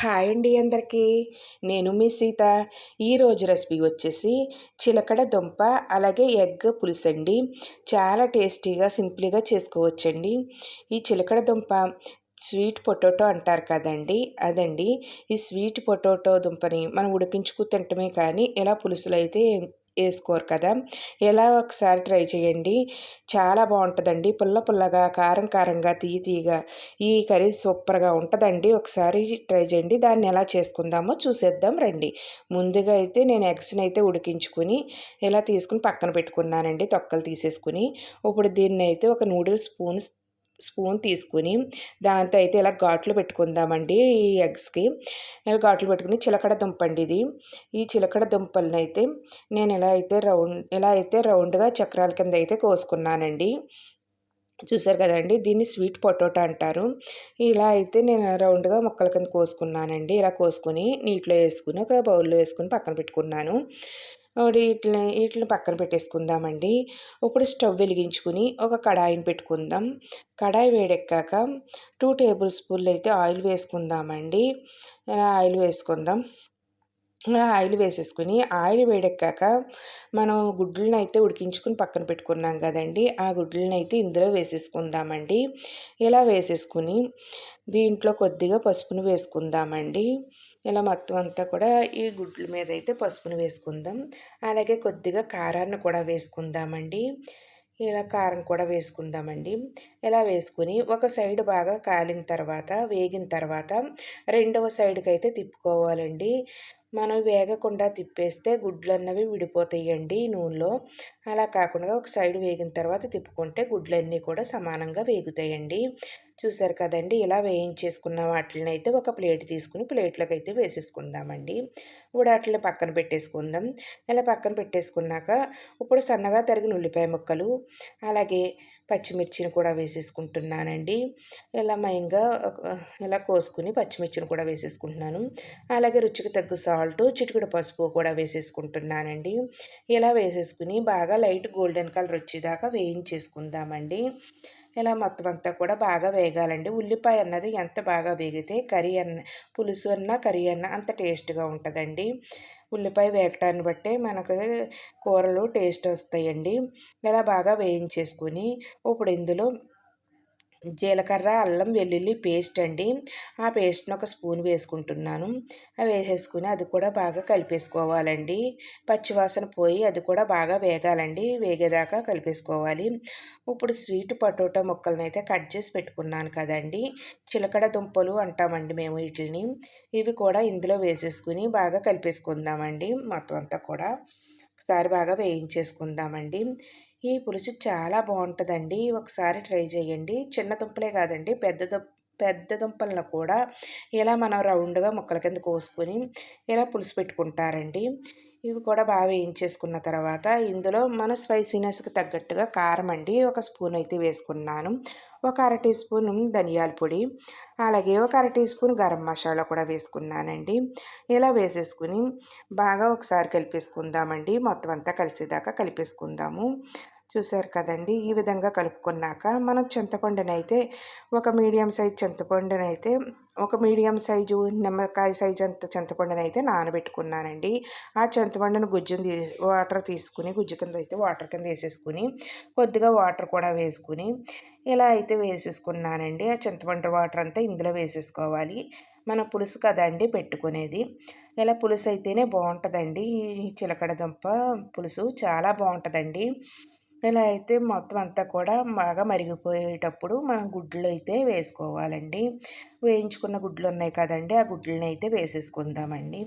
Hi అండి అందరికీ. నేను మీ సీత. ఈరోజు రెసిపీ వచ్చేసి చిలకడ దుంప అలాగే ఎగ్ పులుసు అండి చాలా టేస్టీగా సింపుల్గా చేసుకోవచ్చండి. ఈ చిలకడ దుంప స్వీట్ పొటాటో అంటారు కదండి. అదండి. ఈ స్వీట్ పొటాటో దుంపని మనం ఉడికించుకు తింటమే కానీ ఇలా పులుసులు అయితే వేసుకోరు కదా. ఎలా ఒకసారి ట్రై చేయండి. చాలా బాగుంటుందండి. పుల్ల పుల్లగా కారం కారంగా తీయ తీయగా ఈ కర్రీ సూపర్గా ఉంటుందండి. ఒకసారి ట్రై చేయండి. దాన్ని ఎలా చేసుకుందామో చూసేద్దాం రండి. ముందుగా అయితే నేను ఎగ్స్ని అయితే ఉడికించుకుని ఇలా తీసుకుని పక్కన పెట్టుకున్నానండి. తొక్కలు తీసేసుకుని. ఇప్పుడు దీన్ని అయితే ఒక నూడిల్ స్పూన్ స్పూన్ తీసుకుని దాంతో అయితే ఇలా ఘాట్లు పెట్టుకుందామండి ఈ ఎగ్స్కి. ఇలా ఘాట్లు పెట్టుకుని చిలకడ దుంప అండి ఇది. ఈ చిలకడ దుంపలను అయితే నేను ఇలా అయితే రౌండ్ ఇలా అయితే రౌండ్గా చక్రాల కింద అయితే కోసుకున్నానండి. చూసారు కదండి దీన్ని స్వీట్ పొటాటో అంటారు. ఇలా అయితే నేను రౌండ్గా ముక్కల కింద కోసుకున్నానండి. ఇలా కోసుకొని నీటిలో వేసుకుని ఒక బౌల్లో వేసుకుని పక్కన పెట్టుకున్నాను. వీటిని వీటిని పక్కన పెట్టేసుకుందామండి. ఇప్పుడు స్టవ్ వెలిగించుకుని ఒక కడాయిని పెట్టుకుందాం. కడాయి వేడెక్కాక టూ టేబుల్ స్పూన్లు అయితే ఆయిల్ వేసుకుందామండి. ఆయిల్ వేసుకుందాం. ఆయిల్ వేసేసుకుని ఆయిల్ వేడెక్కాక మనం గుడ్లను అయితే ఉడికించుకుని పక్కన పెట్టుకున్నాం కదండి ఆ గుడ్లను అయితే ఇందులో వేసేసుకుందామండి. ఇలా వేసేసుకుని దీంట్లో కొద్దిగా పసుపును వేసుకుందామండి. ఇలా మొత్తం అంతా కూడా ఈ గుడ్ల మీద అయితే పసుపును వేసుకుందాం. అలాగే కొద్దిగా కారాన్ని కూడా వేసుకుందామండి. ఇలా కారం కూడా వేసుకుందామండి. ఇలా వేసుకుని ఒక సైడ్ బాగా కాలిన తర్వాత వేగిన తర్వాత రెండవ సైడ్కి అయితే తిప్పుకోవాలండి. మనం వేగకుండా తిప్పేస్తే గుడ్లు అన్నవి విడిపోతాయండి నూనెలో. అలా కాకుండా ఒక సైడ్ వేగిన తర్వాత తిప్పుకుంటే గుడ్లన్నీ కూడా సమానంగా వేగుతాయండి. చూసారు కదండి ఇలా వేయించేసుకున్న వాటిని అయితే ఒక ప్లేట్ తీసుకుని ప్లేట్లోకి అయితే వేసేసుకుందామండి. ఇప్పుడు వాటిని పక్కన పెట్టేసుకుందాం. ఇలా పక్కన పెట్టేసుకున్నాక ఇప్పుడు సన్నగా తరిగిన ఉల్లిపాయ ముక్కలు అలాగే పచ్చిమిర్చిని కూడా వేసేసుకుంటున్నానండి. ఇలా మయంగా ఇలా కోసుకుని పచ్చిమిర్చిని కూడా వేసేసుకుంటున్నాను. అలాగే రుచికి తగ్గ సాల్ట్ చిటికెడు పసుపు కూడా వేసేసుకుంటున్నానండి. ఇలా వేసేసుకుని బాగా లైట్ గోల్డెన్ కలర్ వచ్చేదాకా వేయించేసుకుందామండి. ఇలా మొత్తం అంతా కూడా బాగా వేగాలండి. ఉల్లిపాయ అన్నది ఎంత బాగా వేగితే కర్రీ అన్న పులుసు అన్న కర్రీ అన్న అంత టేస్ట్గా ఉంటుందండి. ఉల్లిపాయ వేగటాన్ని బట్టే మనకు కూరలు టేస్ట్ వస్తాయండి. ఇలా బాగా వేయించేసుకుని ఇప్పుడు ఇందులో జీలకర్ర అల్లం వెల్లుల్లి పేస్ట్ అండి. ఆ పేస్ట్ని ఒక స్పూన్ వేసుకుంటున్నాను. అవి వేసేసుకుని అది కూడా బాగా కలిపేసుకోవాలండి. పచ్చివాసన పోయి అది కూడా బాగా వేగాలండి. వేగేదాకా కలిపేసుకోవాలి. ఇప్పుడు స్వీట్ పొటాటో ముక్కలను అయితే కట్ చేసి పెట్టుకున్నాను కదండి. చిలకడ దుంపలు అంటామండి మేము వీటిని ఇవి కూడా ఇందులో వేసేసుకుని బాగా కలిపేసుకుందామండి. మొత్తం అంతా కూడా. ఒకసారి బాగా వేయించేసుకుందామండి. ఈ పులుసు చాలా బాగుంటుందండి. ఒకసారి ట్రై చేయండి. చిన్న దుంపలే కాదండి. పెద్ద దుంప పెద్ద దుంపలను కూడా ఇలా మనం రౌండ్గా ముక్కల కింద కోసుకొని ఇలా పులుసు పెట్టుకుంటారండి. ఇవి కూడా బాగా వేయించేసుకున్న తర్వాత ఇందులో మన స్పైసీనెస్కి తగ్గట్టుగా కారం అండి. ఒక స్పూన్ అయితే వేసుకున్నాను. ఒక అర టీ స్పూన్ ధనియాల పొడి. అలాగే ఒక అర టీ స్పూన్ గరం మసాలా కూడా వేసుకున్నానండి. ఇలా వేసేసుకుని బాగా ఒకసారి కలిపేసుకుందామండి. మొత్తం అంతా కలిసేదాకా కలిపేసుకుందాము. చూసారు కదండి. ఈ విధంగా కలుపుకున్నాక మనం చింతపండునైతే ఒక మీడియం సైజ్ చింతపండునైతే ఒక మీడియం సైజు నిమ్మకాయ సైజు అంత చింతపండుని అయితే నానబెట్టుకున్నానండి. ఆ చింతపండును గుజ్జును తీ వాటర్ తీసుకుని గుజ్జు కింద అయితే వాటర్ కింద వేసేసుకుని కొద్దిగా వాటర్ కూడా వేసుకుని ఇలా అయితే వేసేసుకున్నానండి. ఆ చింతపండు వాటర్ అంతా ఇందులో వేసేసుకోవాలి. మన పులుసు కదండి పెట్టుకునేది. ఇలా పులుసు అయితేనే బాగుంటుందండి. ఈ చిలకడ దుంప పులుసు చాలా బాగుంటుందండి. ఇలా అయితే మొత్తం అంతా కూడా బాగా మరిగిపోయేటప్పుడు మనం గుడ్లు అయితే వేసుకోవాలండి. వేయించుకున్న గుడ్లు ఉన్నాయి కదండి ఆ గుడ్లని అయితే వేసేసుకుందామండి.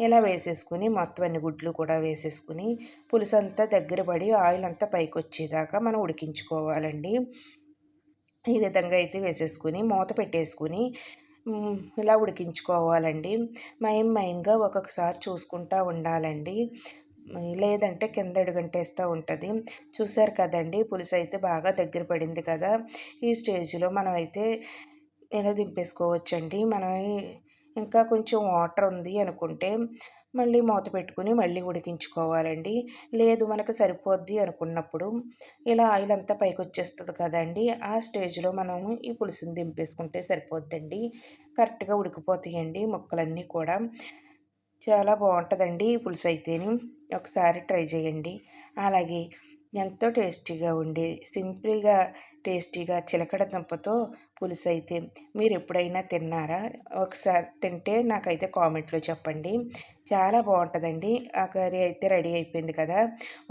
ఇలా వేసేసుకుని మొత్తం అన్ని గుడ్లు కూడా వేసేసుకుని పులుసు అంతా దగ్గర పడి ఆయిల్ అంతా పైకి వచ్చేదాకా మనం ఉడికించుకోవాలండి. ఈ విధంగా అయితే వేసేసుకుని మూత పెట్టేసుకుని ఇలా ఉడికించుకోవాలండి. మయం మయంగా ఒక్కొక్కసారి చూసుకుంటూ ఉండాలండి. లేదంటే కింద అడుగంటేస్తూ ఉంటుంది. చూసారు కదండి పులుసు అయితే బాగా దగ్గర పడింది కదా. ఈ స్టేజ్లో మనం అయితే ఇలా దింపేసుకోవచ్చండి? మనం ఇంకా కొంచెం వాటర్ ఉంది అనుకుంటే మళ్ళీ మూత పెట్టుకుని మళ్ళీ ఉడికించుకోవాలండి. లేదు మనకు సరిపోద్ది అనుకున్నప్పుడు ఇలా ఆయిల్ అంతా పైకి వచ్చేస్తుంది కదండి ఆ స్టేజ్లో మనము ఈ పులుసుని దింపేసుకుంటే సరిపోద్దండి. కరెక్ట్గా ఉడికిపోతాయండి ముక్కలన్నీ కూడా. చాలా బాగుంటుందండి ఈ పులుసు అయితేని ఒకసారి ట్రై చేయండి. అలాగే ఎంతో టేస్టీగా ఉండే సింపుల్గా టేస్టీగా చిలకడ దుంపతో పులుసు అయితే మీరు ఎప్పుడైనా తిన్నారా? ఒకసారి తింటే నాకైతే కామెంట్లో చెప్పండి. చాలా బాగుంటుందండి. ఆ కర్రీ అయితే రెడీ అయిపోయింది కదా.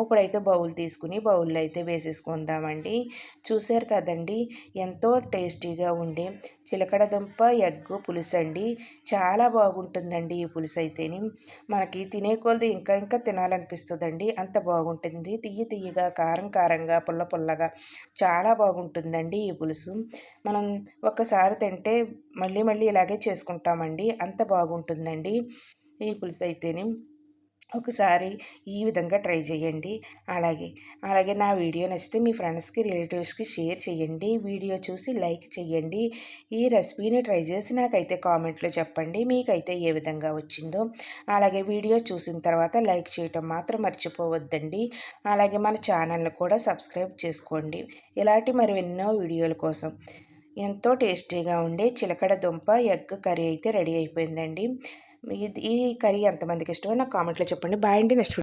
ఇప్పుడైతే బౌల్ తీసుకుని బౌల్లో అయితే వేసేసుకుందామండి. చూసారు కదండి ఎంతో టేస్టీగా ఉండే చిలకడ దుంప ఎగ్ పులుసు అండి చాలా బాగుంటుందండి ఈ పులుసు అయితేని మనకి తినే కొలది ఇంకా ఇంకా తినాలనిపిస్తుందండి. అంత బాగుంటుంది. తియ్యి తియ్యగా కారం కారంగా పుల్ల పుల్లగా చాలా బాగుంటుందండి ఈ పులుసు. మనం ఒక్కసారి తింటే మళ్ళీ మళ్ళీ ఇలాగే చేసుకుంటామండి. అంత బాగుంటుందండి. ఈ పులుసు అయితేనే ఒకసారి ఈ విధంగా ట్రై చేయండి. అలాగే అలాగే నా వీడియో నచ్చితే మీ ఫ్రెండ్స్కి రిలేటివ్స్కి షేర్ చేయండి. వీడియో చూసి లైక్ చేయండి. ఈ రెసిపీని ట్రై చేసి నాకైతే కామెంట్లో చెప్పండి. మీకైతే ఏ విధంగా వచ్చిందో. అలాగే వీడియో చూసిన తర్వాత లైక్ చేయటం మాత్రం మర్చిపోవద్దండి. అలాగే మన ఛానల్ని కూడా సబ్స్క్రైబ్ చేసుకోండి. ఇలాంటి మరి ఎన్నో వీడియోల కోసం ఎంతో టేస్టీగా ఉండే చిలకడ దుంప ఎగ్ కర్రీ అయితే రెడీ అయిపోయిందండి. ఈ కర్రీ ఎంతమందికి ఇష్టమో నాకు కామెంట్లో చెప్పండి. బాయ్ అండి నెక్స్ట్